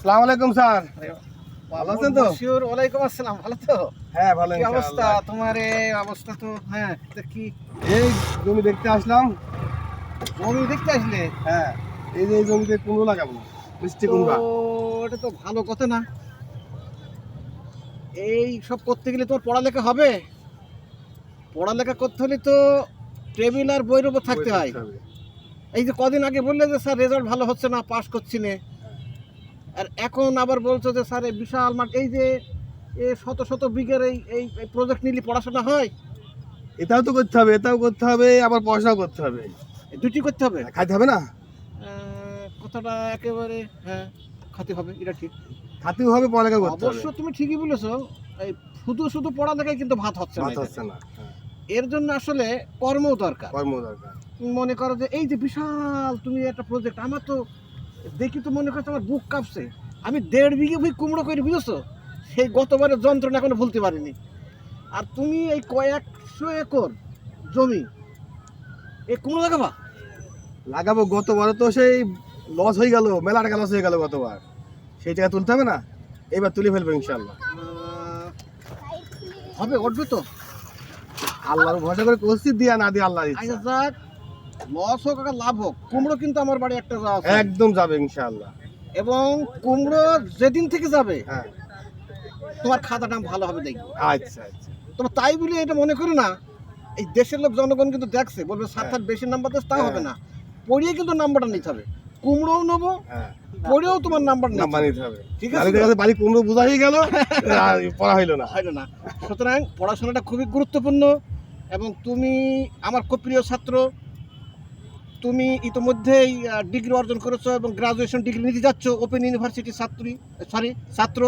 সালাম আলাইকুম স্যার। ভালো আছেন তো? শিওর ওয়ালাইকুম আসসালাম। ভালো তো? হ্যাঁ ভালো কি অবস্থা? তোমার এই অবস্থা তো হ্যাঁ তা কি? এই জমি দেখতে আসলাম। জমি দেখতে আসলে? হ্যাঁ এই যে জমিতে কুমড়ো লাগাবো মিষ্টি কুমড়া। এটা তো ভালো কথা না। এই সব করতে গেলে তোমার পড়ালেখা হবে? পড়ালেখা করতে হলে তো টেবিল আর বইয়ের উপর থাকতে হয়। এই যে কদিন আগে বললে যে স্যার রেজাল্ট ভালো হচ্ছে না পাস করছি না। আর এখন আবার বলছো যে স্যার এই বিশাল মাঠ এই যে এ শত শত বিঘের এই এই প্রজেক্ট নিলে পড়াশোনা হয়? এটাও তো করতে হবে এটাও করতে হবে আবার পয়সাও করতে হবে। এই দুটি করতে হবে? খাইতে হবে না? কথাটা একেবারে হ্যাঁ খাতে হবে এটা ঠিক। খাতেও হবে পড়ালেখা করতে হবে। অবশ্য তুমি ঠিকই বলেছ এই শুধু শুধু পড়ালেখায় কিন্তু ভাত হচ্ছে না ভাত হচ্ছে না হ্যাঁ, এর জন্য আসলে কর্ম দরকার। কর্ম দরকার। মনে করো যে এই যে বিশাল তুমি একটা প্রজেক্ট আমার তো দেখি তো মনে করছ আমার বুক কাঁপছে। আমি দেড় বিঘে ভুই কুমড়ো করে বুঝেছ? সেই গতবারের যন্ত্রণা এখনও ভুলতে পারিনি। আর তুমি এই কয়েকশো একর জমি এই কুমড়ো লাগাবা? লাগাবো গতবার তো সেই লস হয়ে গেল মেলা টাকা লস হয়ে গেল গতবার। সেই টাকা তুলতে হবে না? এবার তুলে ফেলব ইনশাল্লাহ হবে উঠবে তো আল্লাহর ভরসা করে করছি দিয়া না দিয়ে আল্লাহ আচ্ছা লস হোক আর লাভ হোক কুমড়ো কিন্তু আমার বাড়ি একটা যাওয়া। একদম যাবে ইনশাল্লাহ এবং কুমড়ো যেদিন থেকে যাবে হ্যাঁ। তোমার খাতাটা ভালো হবে দেখবে। আচ্ছা আচ্ছা। তোমার তাই বলে এটা মনে করো না এই দেশের লোক জনগণ কিন্তু দেখছে বলবে সাত হ্যাঁ। সাত বেশি নাম্বার দেশ তা হ্যাঁ। হবে না। পড়িয়ে কিন্তু নাম্বারটা নিতে হবে। কুমড়োও নেব হ্যাঁ। পড়েও তোমার নাম্বার নাম্বার নিতে হবে। ঠিক আছে? দেখা বাড়ি কুমড়ো বোঝা হয়ে গেল আর পড়া হইল না। হয় না। সুতরাং পড়াশোনাটা খুবই গুরুত্বপূর্ণ এবং তুমি আমার খুব প্রিয় ছাত্র তুমি ইতিমধ্যেই ডিগ্রি অর্জন করেছ এবং গ্রাজুয়েশন ডিগ্রি নিতে যাচ্ছ ওপেন ইউনিভার্সিটির ছাত্রী সরি ছাত্র।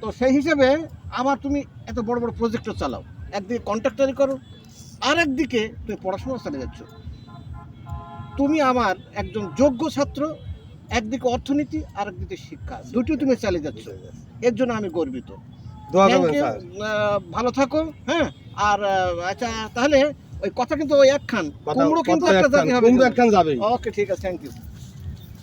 তো সেই হিসেবে আমার তুমি এত বড় বড় প্রজেক্টও চালাও। একদিকে কন্ট্রাক্টারি করো আর একদিকে তুমি পড়াশোনা চালিয়ে যাচ্ছ। তুমি আমার একজন যোগ্য ছাত্র একদিকে অর্থনীতি আর একদিকে শিক্ষা। দুটো তুমি চালিয়ে যাচ্ছ। এর জন্য আমি গর্বিত। ভালো থাকো হ্যাঁ? আর আচ্ছা তাহলে ওই কথা কিন্তু ওই একখান। কুমড়ো কিন্তু একটা জাতি হবে কুমড়ো একখান যাবে ওকে ঠিক আছে থ্যাংক ইউ